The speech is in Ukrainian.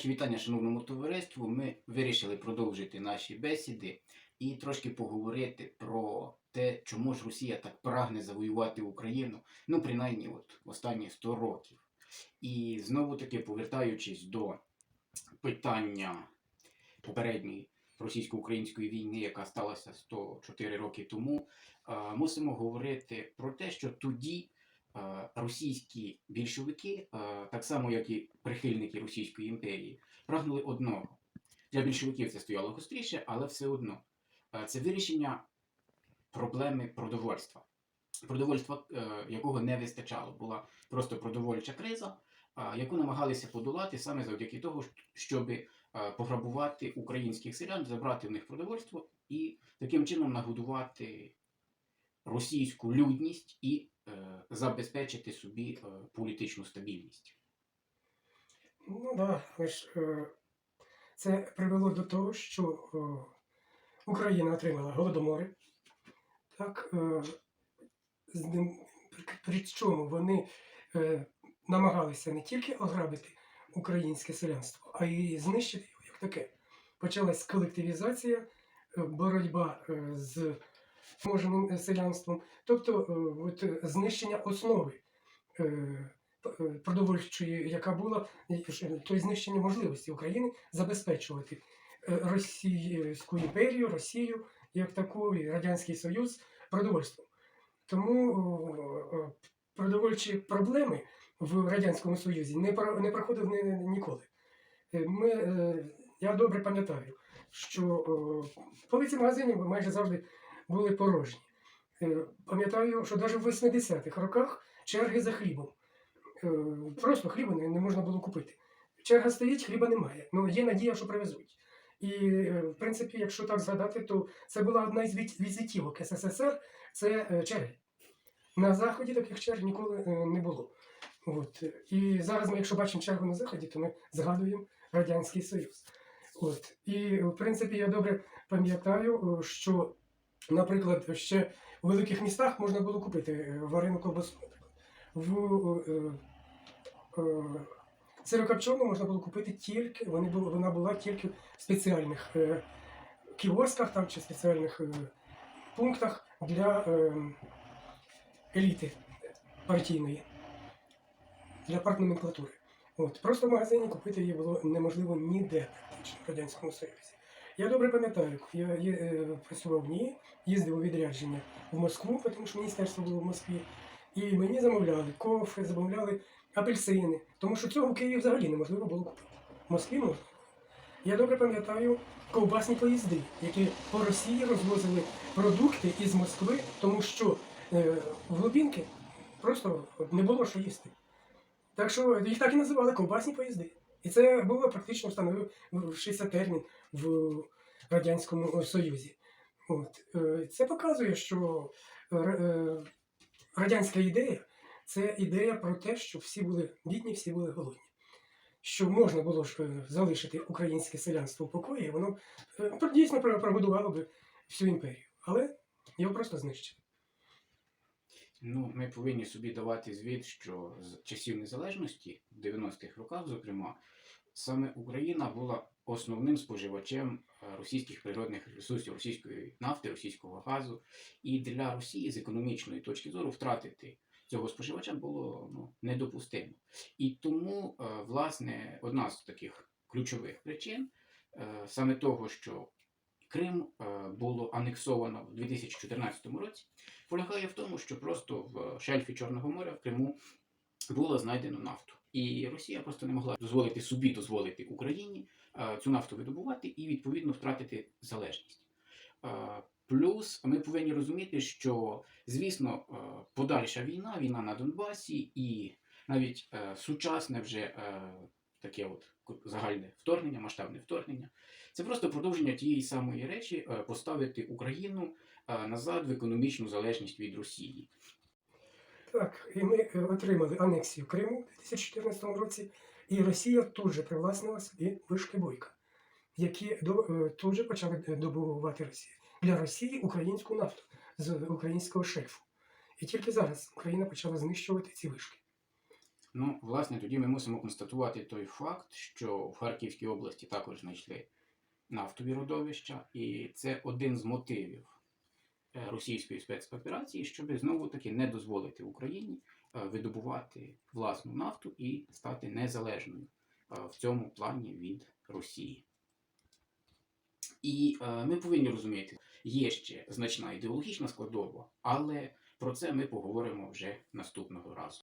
Наші вітання шановному товариству. Ми вирішили продовжити наші бесіди і трошки поговорити про те, чому ж Росія так прагне завоювати Україну, ну принаймні от останні 100 років. І знову таки повертаючись до питання попередньої російсько-української війни, яка сталася 104 роки тому, мусимо говорити про те, що тоді російські більшовики, так само як і прихильники Російської імперії, прагнули одного. Для більшовиків це стояло гостріше, але все одно це вирішення проблеми продовольства. Продовольства, е, якого не вистачало, була просто продовольча криза, яку намагалися подолати саме завдяки того, щоб пограбувати українських селян, забрати в них продовольство і таким чином нагодувати російську людність і е, забезпечити собі е, політичну стабільність. Ну да, але ж е, це привело до того, що е, Україна отримала голодомори. Так, е, з ним- при- при чому вони е, намагалися не тільки ограбити українське селянство, а й знищити його як таке. Почалась колективізація, е, боротьба е, з можним селянством, тобто е, от, е, знищення основи е, продовольчої, яка була то знищення можливості України забезпечувати Російську імперію, Росію як таку, і Радянський Союз продовольством. Тому продовольчі проблеми в Радянському Союзі не, про- не проходили ні- ніколи. Ми, я добре пам'ятаю, що полиці магазинів майже завжди були порожні. Е, Пам'ятаю, що навіть в 80-х роках черги за хлібом. Е, Просто хліба не, можна було купити. Черга стоїть, хліба немає. Ну, є надія, що привезуть. І, е, в принципі, якщо так згадати, то це була одна із візитівок СССР це черги. На Заході таких черг ніколи не було. От. І зараз ми, якщо бачимо чергу на Заході, то ми згадуємо Радянський Союз. От. І, в принципі, я добре пам'ятаю, що, наприклад, ще у великих містах можна було купити е, варену ковбасу. В е, е, сирокопчену можна було купити тільки, вона була тільки в спеціальних кіосках там, чи спеціальних пунктах для еліти партійної, для партноменклатури. От. Просто в магазині купити її було неможливо ніде практично в Радянському Союзі. Я добре пам'ятаю, я, е, працював в ній, їздив у відрядження в Москву, тому що міністерство було в Москві. І мені замовляли кофе, замовляли апельсини, тому що цього в Києві взагалі неможливо було купити. В Москві можна. Я добре пам'ятаю ковбасні поїзди, які по Росії розвозили продукти із Москви, тому що е, в глибінки просто не було що їсти. Так що їх так і називали ковбасні поїзди. І це було практично встановившися термін в Радянському Союзі. От. е, Це показує, що е, е, радянська ідея це ідея про те, що всі були бідні, всі були голодні. Що можна було ж е, залишити українське селянство в покої, воно е, дійсно про- прогодувало би всю імперію. Але його просто знищили. Ну, ми повинні собі давати звіт, що з часів незалежності, в 90-х роках, зокрема, саме Україна була основним споживачем е, російських природних ресурсів, російської нафти, російського газу. І для Росії з економічної точки зору втратити цього споживача було ну, недопустимо. І тому, е, власне, одна з таких ключових причин е, саме того, що Крим е, було анексовано в 2014 році, полягає в тому, що просто в шельфі Чорного моря в Криму було знайдено нафту. І Росія просто не могла дозволити собі дозволити Україні е, цю нафту видобувати і відповідно втратити залежність. Е, Плюс ми повинні розуміти, що звісно подальша війна, війна на Донбасі, і навіть сучасне вже таке от загальне вторгнення, масштабне вторгнення, це просто продовження тієї самої речі е, поставити Україну е, назад в економічну залежність від Росії. Так, і ми е, отримали анексію Криму у 2014 році, і Росія тут же привласнила собі вишки бойка, які тут же почали добувати Росія. Для Росії українську нафту з українського шельфу. І тільки зараз Україна почала знищувати ці вишки. Ну, власне, тоді ми мусимо констатувати той факт, що в Харківській області також знайшли нафтові родовища, і це один з мотивів е, російської спецоперації, щоб знову таки не дозволити Україні е, видобувати власну нафту і стати незалежною е, в цьому плані від Росії. І ми повинні розуміти, є ще значна ідеологічна складова, але про це ми поговоримо вже наступного разу.